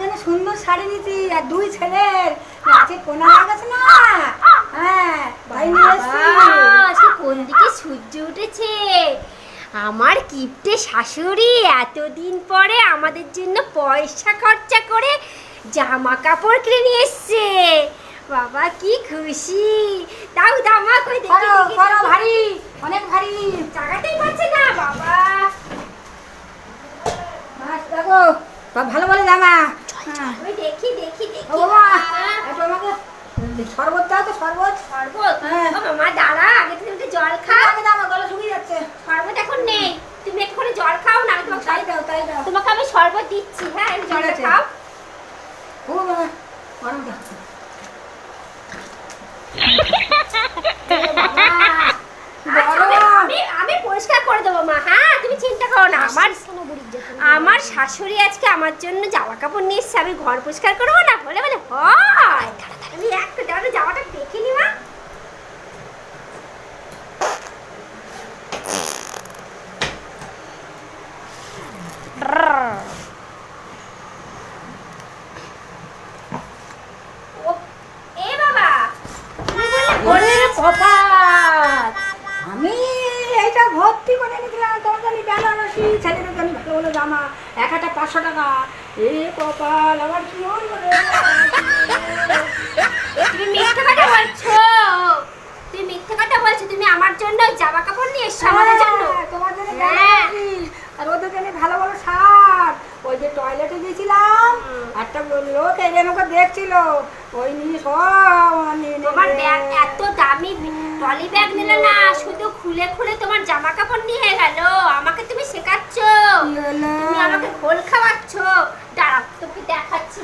জন্য সুন্দর শাড়ি নিয়েছি আর দুই ছেলের। আছে কোনা লাগাছে না? হ্যাঁ ভাই আজকে কোন দিকে সূর্য উঠেছে? আমার কিপ্টে শাশুড়ি এতদিন পরে আমাদের জন্য পয়সা খরচা করে জামা কাপড় কিনে নিয়ে এসছে। বাবা কি খুশি। দাও দামা কই দেখি। ভারী অনেক ভারী। জাগাতেই পারছে না বাবা মাছ দেখো সব ভালো হ্যাঁ দেখি দেখি দেখি ও বাবা হ্যাঁ, একটু আমাকে শরবত দাও তো শরবত শরবত হ্যাঁ। মামা দাঁড়া আগে তুমি একটু জল খাও আমাকে দাও আমার গলা শুকিয়ে যাচ্ছে শরবত এখন নেই তুমি একটু করে জল খাও না আমি তোমাকে তাই দাও তাই দাও তোমাকে আমি শরবত দিচ্ছি হ্যাঁ আমি ঠিক জলটা আছে। খাও ও বাবা গরম যাচ্ছে আমি আমি পরিষ্কার করে দেবো মা হ্যাঁ তুমি চিন্তা করো না আমার আমার শাশুড়ি আজকে আমার জন্য জামা কাপড় নিয়ে এসছে, আমি ঘর পরিষ্কার করব না? বলে বলে, হয়। আমি জামাটা দেখে নি, মা। আমি এইটা ভর্তি করে নিয়েছিলাম জানি বেনারসি ছেলেদের জন্য ভালো ভালো জামা এক হাজার পাঁচশো টাকা। এ কপাল আবার কি হইব তুমি মিথ্যে কথা বলছো। তুমি মিথ্যে কথা বলছো তুমি আমার জন্য জামা কাপড় নিয়ে এসছো আমাদের জন্য। হ্যাঁ, তোমার জন্য হ্যাঁ। আর ওদের জন্য ভালো ভালো শার্ট একটা লোক এই আমাকে দেখছিল। ওই নিয়ে সব তোমার ব্যাগ এত দামি টলি ব্যাগ নিলে না শুধু খুলে খুলে তোমার জামা কাপড় নিয়ে গেল। আমাকে তুমি শেখাচ্ছ। তুমি আমাকে খোল খাওয়াচ্ছ। দাঁড়াও তোকে দেখাচ্ছি।